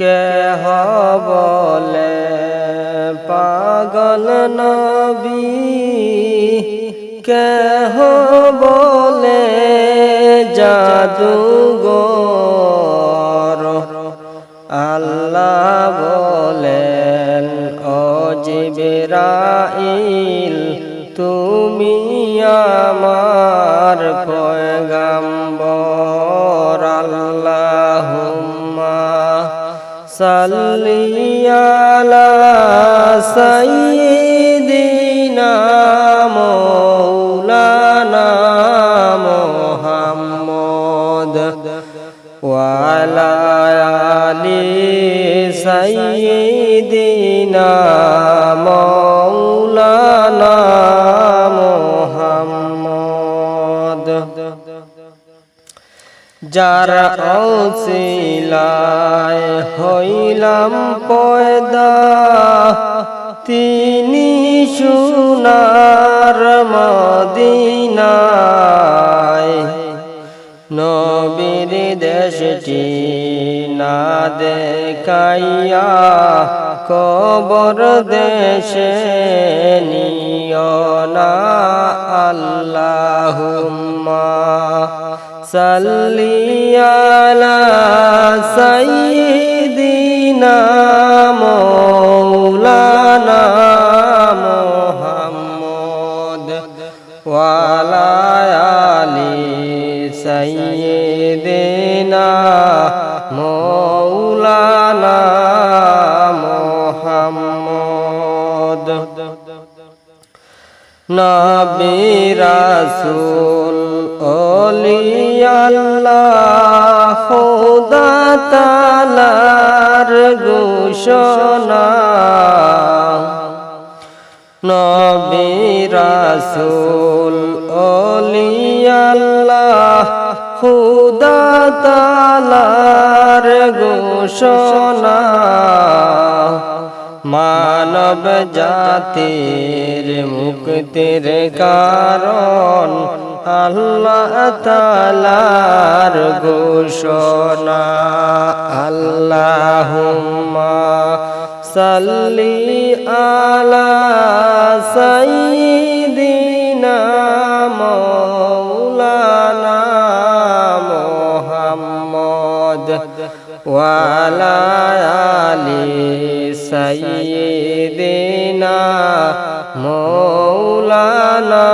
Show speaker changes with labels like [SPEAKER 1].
[SPEAKER 1] কেহ বলে? পাগল নবী কেহ বলে? জাদুগর আল্লাহ বলেন ও জিবরাইল তুমি আমার সাল্লি আলা সাইয়্যিদিনা মাওলানা মুহাম্মদ সাইয়্যিদিনা মাওলানা মুহাম্মদ যার অসিলায় হইলাম পয়দা তিনি সোনার মদিনায়। নবীর দেশটি না দেখাইয়া কবর দেশে নিয় সাল্লি আলা সাইয়্যিদিনা মাওলানা মুহাম্মদ ওয়া আলা আলি নবী রাসূল ওলি আল্লাহ তালার ঘোষণা। নবী রাসূল ওলি আল্লাহ তালার ঘোষণা। মানব জাতির মুক্তির কারণ আল্লাহ তালার ঘোষণা। আল্লাহুম্মা সাল্লি আলা সাইয়্যিদিনা মাওলানা মুহাম্মদ। ওয়া আলা মৌলানা